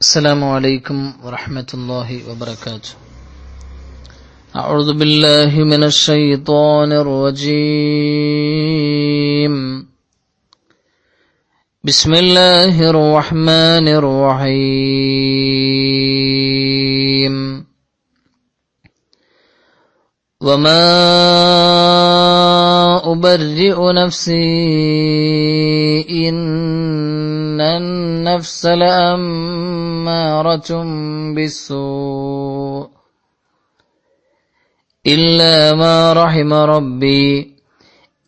السلام عليكم ورحمة الله وبركاته. أعوذ بالله من الشيطان الرجيم. بسم الله الرحمن الرحيم. وما أبرئ نفسي إن النفس لأمارة بالسوء إلا ما رحم ربي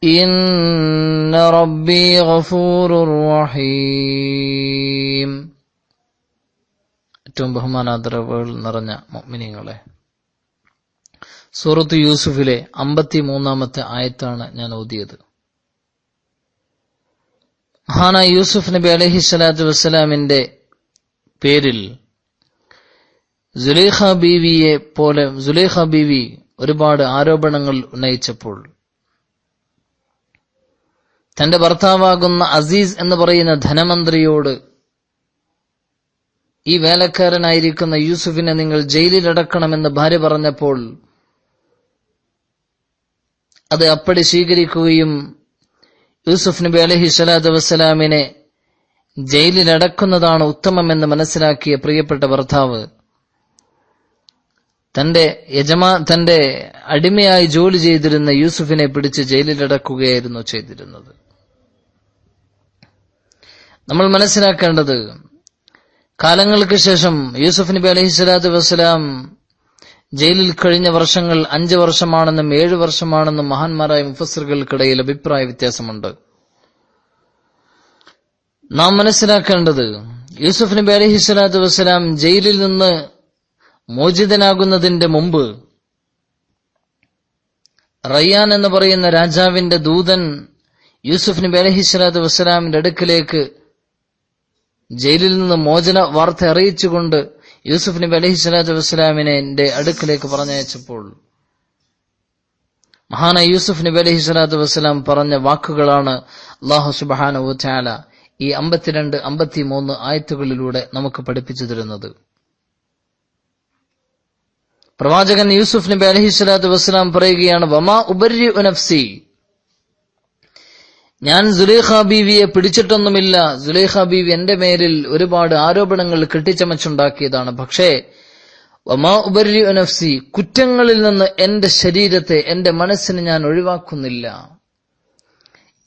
إن ربي غفور رحيم ഏറ്റവും ബഹുമാനാദരവുകൾ നിറഞ്ഞ മൊമിനിങ്ങളെ സൂറത്ത് യൂസുഫിലെ അമ്പത്തി മൂന്നാമത്തെ ആയത്താണ് ഞാൻ ഓതിയത് മഹാന യൂസുഫ് നബി അലഹി സ്വലാത്തു വസ്സലാമിന്റെ പേരിൽ സുലേഖ ബീവിയെ പോലെ സുലേഖ ബീവി ഒരുപാട് ആരോപണങ്ങൾ ഉന്നയിച്ചപ്പോൾ തന്റെ ഭർത്താവാകുന്ന അസീസ് എന്ന് പറയുന്ന ധനമന്ത്രിയോട് ഈ വേലക്കാരനായിരിക്കുന്ന യൂസുഫിനെ നിങ്ങൾ ജയിലിലടക്കണമെന്ന് ഭാര്യ പറഞ്ഞപ്പോൾ അത് അപ്പടി സ്വീകരിക്കുകയും യൂസുഫ് നബി അലഹി സ്വലാത്തു വസ്സലാമിനെ ജയിലിലടക്കുന്നതാണ് ഉത്തമമെന്ന് മനസ്സിലാക്കിയ പ്രിയപ്പെട്ട ഭർത്താവ്. തന്റെ യജമാ തന്റെ അടിമയായി ജോലി ചെയ്തിരുന്ന യൂസുഫിനെ പിടിച്ച് ജയിലിലടക്കുകയായിരുന്നു ചെയ്തിരുന്നത്. നമ്മൾ മനസ്സിലാക്കേണ്ടത് കാലങ്ങൾക്ക് ശേഷം യൂസുഫ് നബി അലഹി സ്വലാത്തു വസ്സലാം ജയിലിൽ കഴിഞ്ഞ വർഷങ്ങൾ അഞ്ച് വർഷമാണെന്നും ഏഴ് വർഷമാണെന്നും മഹാന്മാരായ മുഫസറുകൾക്കിടയിൽ അഭിപ്രായ വ്യത്യാസമുണ്ട്. നാം മനസ്സിലാക്കേണ്ടത് യൂസുഫ് നബി അലഹി സ്വലാത്തു വസ്സലാം ജയിലിൽ നിന്ന് മോചിതനാകുന്നതിന്റെ മുമ്പ് റയ്യാൻ എന്ന് പറയുന്ന രാജാവിന്റെ ദൂതൻ യൂസുഫ് നബി അലഹി സ്വലാത്തു വസ്സലാമിന്റെ അടുക്കിലേക്ക് ജയിലിൽ നിന്ന് മോചന വാർത്ത അറിയിച്ചുകൊണ്ട് യൂസുഫ് നബി അലഹി സ്വലാത്തു വസ്സലാമിനെ എന്റെ അടുക്കിലേക്ക് പറഞ്ഞയച്ചപ്പോൾ മഹാന യൂസുഫ് നബി അലഹി സ്വലാത്തു വസ്സലാം പറഞ്ഞ വാക്കുകളാണ് അള്ളാഹു സുബാന ഈ അമ്പത്തിരണ്ട് അമ്പത്തി മൂന്ന് ആയത്തുകളിലൂടെ നമുക്ക് പഠിപ്പിച്ചു തരുന്നത്. പ്രവാചകൻ യൂസുഫ് നബി അലഹി സ്വലാത്തു വസ്സലാം പറയുകയാണ് വമാ ഉപരി ഉനഫ്സി ഞാൻ സുലേഖ ബീവിയെ പിടിച്ചിട്ടൊന്നുമില്ല. സുലേഖ ബീവി എന്റെ മേലിൽ ഒരുപാട് ആരോപണങ്ങൾ കെട്ടിച്ചമച്ചുണ്ടാക്കിയതാണ്. പക്ഷേ വമാ ഉപരി ഉനഫ്സി കുറ്റങ്ങളിൽ നിന്ന് എന്റെ ശരീരത്തെ എന്റെ മനസ്സിനെ ഞാൻ ഒഴിവാക്കുന്നില്ല.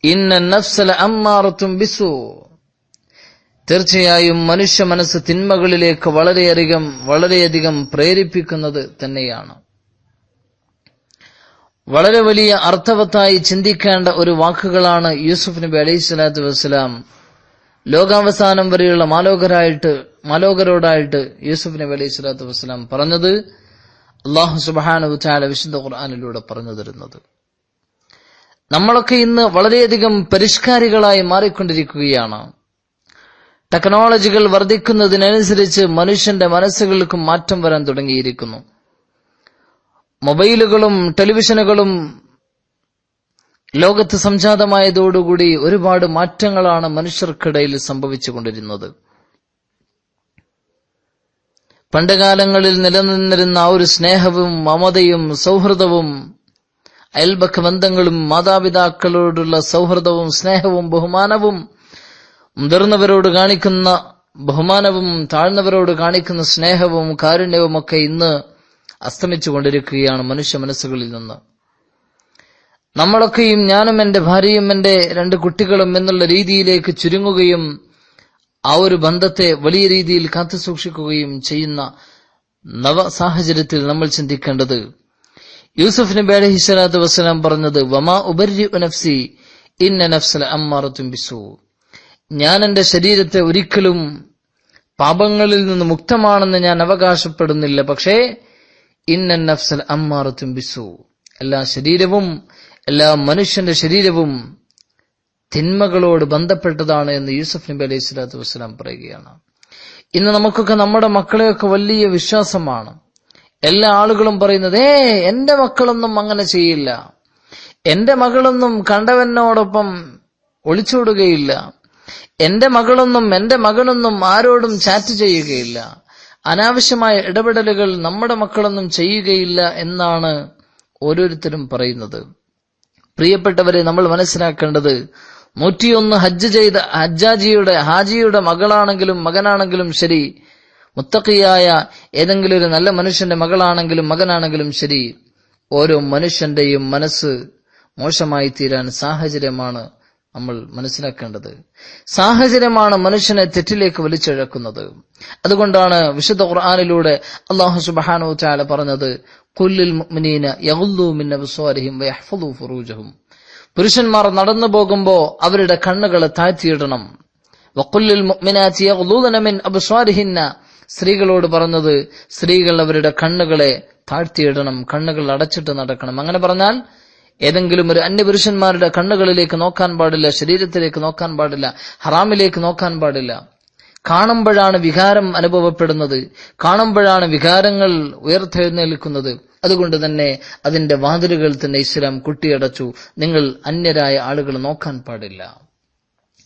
ഇന്ന നഫ്സല അമ്മാറത്തും ബിസു. തീർച്ചയായും മനുഷ്യ മനസ്സ് തിന്മകളിലേക്ക് വളരെയധികം വളരെയധികം പ്രേരിപ്പിക്കുന്നത് തന്നെയാണ്. വളരെ വലിയ അർത്ഥവത്തായി ചിന്തിക്കേണ്ട ഒരു വാക്കുകളാണ് യൂസുഫ് നബി അലൈഹി സ്വലാത്തു വസ്സലാം ലോകാവസാനം വരെയുള്ള മാലോകരായിട്ട് മാലോകരോടായിട്ട് യൂസുഫ് നബി അലൈഹി സ്വലാത്തു വസ്സലാം പറഞ്ഞത് അള്ളാഹു സുബാന വിശുദ്ധ ഖുർആാനിലൂടെ പറഞ്ഞു തരുന്നത്. നമ്മളൊക്കെ ഇന്ന് വളരെയധികം പരിഷ്കാരികളായി മാറിക്കൊണ്ടിരിക്കുകയാണ്. ടെക്നോളജികൾ വർദ്ധിക്കുന്നതിനനുസരിച്ച് മനുഷ്യന്റെ മനസ്സുകൾക്കും മാറ്റം വരാൻ തുടങ്ങിയിരിക്കുന്നു. മൊബൈലുകളും ടെലിവിഷനുകളും ലോകത്ത് സംജാതമായതോടുകൂടി ഒരുപാട് മാറ്റങ്ങളാണ് മനുഷ്യർക്കിടയിൽ സംഭവിച്ചുകൊണ്ടിരുന്നത്. പണ്ടുകാലങ്ങളിൽ നിലനിന്നിരുന്ന ആ ഒരു സ്നേഹവും മമതയും സൗഹൃദവും അയൽബക്ക ബന്ധങ്ങളും മാതാപിതാക്കളോടുള്ള സൗഹൃദവും സ്നേഹവും ബഹുമാനവും മുതിർന്നവരോട് കാണിക്കുന്ന ബഹുമാനവും താഴ്ന്നവരോട് കാണിക്കുന്ന സ്നേഹവും കാരുണ്യവും ഒക്കെ ഇന്ന് അസ്തമിച്ചു കൊണ്ടിരിക്കുകയാണ് മനുഷ്യ മനസ്സുകളിൽ നിന്ന്. നമ്മളൊക്കെയും ഞാനും എന്റെ ഭാര്യയും എന്റെ രണ്ട് കുട്ടികളും എന്നുള്ള രീതിയിലേക്ക് ചുരുങ്ങുകയും ആ ഒരു ബന്ധത്തെ വലിയ രീതിയിൽ കാത്തു സൂക്ഷിക്കുകയും ചെയ്യുന്ന നവ സാഹചര്യത്തിൽ നമ്മൾ ചിന്തിക്കേണ്ടത് യൂസഫ് നബി അലഹിസ്വലാത്തു വസ്സലാം പറഞ്ഞത് വമാ ഉപരി ഇന്ന നഫ്സല അമ്മാറത്തും ബിസു ഞാൻ എന്റെ ശരീരത്തെ ഒരിക്കലും പാപങ്ങളിൽ നിന്ന് മുക്തമാണെന്ന് ഞാൻ അവകാശപ്പെടുന്നില്ല. പക്ഷേ ഇന്ന നഫ്സൽ അമ്മാറത്തും ബിസു എല്ലാ ശരീരവും എല്ലാ മനുഷ്യന്റെ ശരീരവും തിന്മകളോട് ബന്ധപ്പെട്ടതാണ് എന്ന് യൂസഫ് നബി അലൈഹി സ്വലാത്തു വസ്സലാം പറയുകയാണ്. ഇന്ന് നമുക്കൊക്കെ നമ്മുടെ മക്കളെയൊക്കെ വലിയ വിശ്വാസമാണ്. എല്ലാ ആളുകളും പറയുന്നത് ഏ എന്റെ മക്കളൊന്നും അങ്ങനെ ചെയ്യില്ല. എന്റെ മകളൊന്നും കണ്ടവനോടൊപ്പം ഒളിച്ചോടുകയില്ല. എന്റെ മകളൊന്നും എന്റെ മകനൊന്നും ആരോടും ചാറ്റ് ചെയ്യുകയില്ല. അനാവശ്യമായ ഇടപെടലുകൾ നമ്മുടെ മക്കളൊന്നും ചെയ്യുകയില്ല എന്നാണ് ഓരോരുത്തരും പറയുന്നത്. പ്രിയപ്പെട്ടവരെ നമ്മൾ മനസ്സിലാക്കേണ്ടത് നൂറ്റിയൊന്ന് ഹജ്ജ് ചെയ്ത ഹജ്ജാജിയുടെ ഹാജിയുടെ മകളാണെങ്കിലും മകനാണെങ്കിലും ശരി. മുത്തക്കിയായ ഏതെങ്കിലും ഒരു നല്ല മനുഷ്യന്റെ മകളാണെങ്കിലും മകനാണെങ്കിലും ശരി. ഓരോ മനുഷ്യന്റെയും മനസ്സ് മോശമായി തീരാൻ സാഹചര്യമാണ്. നമ്മൾ മനസ്സിലാക്കേണ്ടത്. സാഹചര്യമാണ് മനുഷ്യനെ തെറ്റിലേക്ക് വലിച്ചിഴക്കുന്നത്. അതുകൊണ്ടാണ് വിശുദ്ധ ഖുർആാനിലൂടെ അള്ളാഹു സുബാനു ചാല പറഞ്ഞത് ഫുറൂജഹും. പുരുഷന്മാർ നടന്നു പോകുമ്പോ അവരുടെ കണ്ണുകളെ താഴ്ത്തിയിടണം. മിൻ സ്ത്രീകളോട് പറഞ്ഞത് സ്ത്രീകൾ അവരുടെ കണ്ണുകളെ താഴ്ത്തിയിടണം കണ്ണുകൾ അടച്ചിട്ട് നടക്കണം. അങ്ങനെ പറഞ്ഞാൽ ഏതെങ്കിലും ഒരു അന്യപുരുഷന്മാരുടെ കണ്ണുകളിലേക്ക് നോക്കാൻ പാടില്ല ശരീരത്തിലേക്ക് നോക്കാൻ പാടില്ല ഹറാമിലേക്ക് നോക്കാൻ പാടില്ല. കാണുമ്പോഴാണ് വികാരം അനുഭവപ്പെടുന്നത്. കാണുമ്പോഴാണ് വികാരങ്ങൾ ഉയർത്തെഴുന്നേൽക്കുന്നത്. അതുകൊണ്ട് തന്നെ അതിന്റെ വാതിലുകൾ തന്നെ ഇസ്ലാം കുട്ടിയടച്ചു. നിങ്ങൾ അന്യരായ ആളുകൾ നോക്കാൻ പാടില്ല.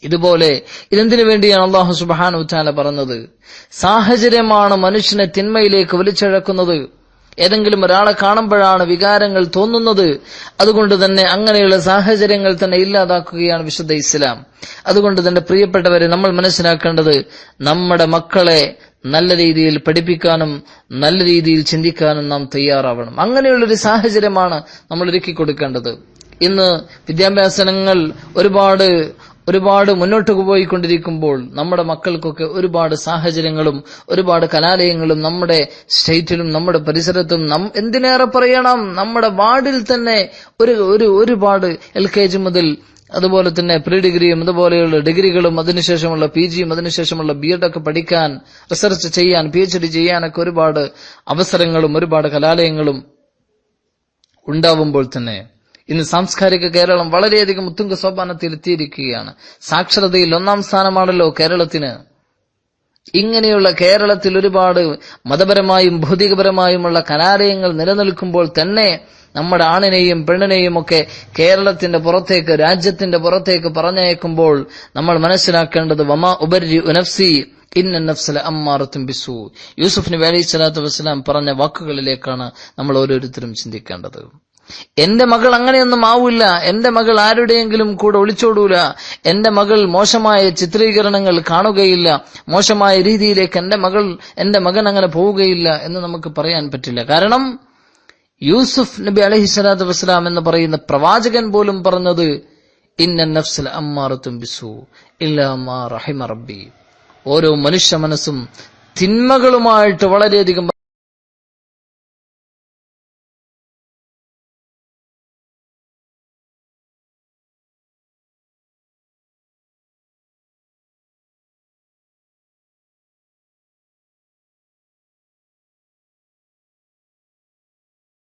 ഇതുപോലെ ഇതെന്തിനു വേണ്ടിയാണ് അള്ളാഹു സുബാനു ഉച്ചാല പറഞ്ഞത്? സാഹചര്യമാണ് മനുഷ്യനെ തിന്മയിലേക്ക് വലിച്ചിഴക്കുന്നത്. ഏതെങ്കിലും ഒരാളെ കാണുമ്പോഴാണ് വികാരങ്ങൾ തോന്നുന്നത്. അതുകൊണ്ട് തന്നെ അങ്ങനെയുള്ള സാഹചര്യങ്ങൾ തന്നെ ഇല്ലാതാക്കുകയാണ് വിശുദ്ധ ഇസ്ലാം. അതുകൊണ്ട് തന്നെ പ്രിയപ്പെട്ടവരെ നമ്മൾ മനസ്സിലാക്കേണ്ടത് നമ്മുടെ മക്കളെ നല്ല രീതിയിൽ പഠിപ്പിക്കാനും നല്ല രീതിയിൽ ചിന്തിക്കാനും നാം തയ്യാറാവണം. അങ്ങനെയുള്ളൊരു സാഹചര്യമാണ് നമ്മൾ ഒരുക്കി കൊടുക്കേണ്ടത് ഇന്ന് വിദ്യാഭ്യാസനങ്ങൾ ഒരുപാട് ഒരുപാട് മുന്നോട്ട് പോയിക്കൊണ്ടിരിക്കുമ്പോൾ നമ്മുടെ മക്കൾക്കൊക്കെ ഒരുപാട് സാഹചര്യങ്ങളും ഒരുപാട് കലാലയങ്ങളും നമ്മുടെ സ്റ്റേറ്റിലും നമ്മുടെ പരിസരത്തും നം എന്തിനേറെ പറയണം? നമ്മുടെ വാർഡിൽ തന്നെ ഒരു ഒരു ഒരുപാട് എൽ കെ ജി മുതൽ അതുപോലെ തന്നെ പ്രീ ഡിഗ്രിയും അതുപോലെയുള്ള ഡിഗ്രികളും അതിനുശേഷമുള്ള പി ജിയും അതിനുശേഷമുള്ള ബി എഡ് ഒക്കെ പഠിക്കാൻ റിസർച്ച് ചെയ്യാൻ പി എച്ച് ഡി ചെയ്യാനൊക്കെ ഒരുപാട് അവസരങ്ങളും ഒരുപാട് കലാലയങ്ങളും ഉണ്ടാവുമ്പോൾ തന്നെ ഇന്ന് സാംസ്കാരിക കേരളം വളരെയധികം ഉത്തുംഗ സോപാനത്തിൽ എത്തിയിരിക്കുകയാണ്. സാക്ഷരതയിൽ ഒന്നാം സ്ഥാനമാണല്ലോ കേരളത്തിന്. ഇങ്ങനെയുള്ള കേരളത്തിൽ ഒരുപാട് മതപരമായും ഭൗതികപരമായുമുള്ള കലാലയങ്ങൾ നിലനിൽക്കുമ്പോൾ തന്നെ നമ്മുടെ ആണിനെയും പെണ്ണിനെയും ഒക്കെ കേരളത്തിന്റെ പുറത്തേക്ക് രാജ്യത്തിന്റെ പുറത്തേക്ക് പറഞ്ഞയക്കുമ്പോൾ നമ്മൾ മനസ്സിലാക്കേണ്ടത് വമാ ഉപരി ഉനഫ്സി ഇന്ന നഫ്സല അമ്മാറത്തും ബിസു. യൂസുഫ് നബി അലൈഹി സ്വലാത്തു വസ്സലാം പറഞ്ഞ വാക്കുകളിലേക്കാണ് നമ്മൾ ഓരോരുത്തരും ചിന്തിക്കേണ്ടത്. എന്റെ മകൾ അങ്ങനെയൊന്നും ആവില്ല. എന്റെ മകൾ ആരുടെയെങ്കിലും കൂടെ ഒളിച്ചോടൂല. എന്റെ മകൾ മോശമായ ചിത്രീകരണങ്ങൾ കാണുകയില്ല. മോശമായ രീതിയിലേക്ക് എന്റെ മകൾ എന്റെ മകൻ അങ്ങനെ പോവുകയില്ല എന്ന് നമുക്ക് പറയാൻ പറ്റില്ല. കാരണം യൂസുഫ് നബി അലഹി സ്വലാത്തു വസ്സലാം എന്ന് പറയുന്ന പ്രവാചകൻ പോലും പറഞ്ഞത് ബിസു ഇല്ലാ റഹിമ റബ്ബി. ഓരോ മനുഷ്യ മനസ്സും തിന്മകളുമായിട്ട് വളരെയധികം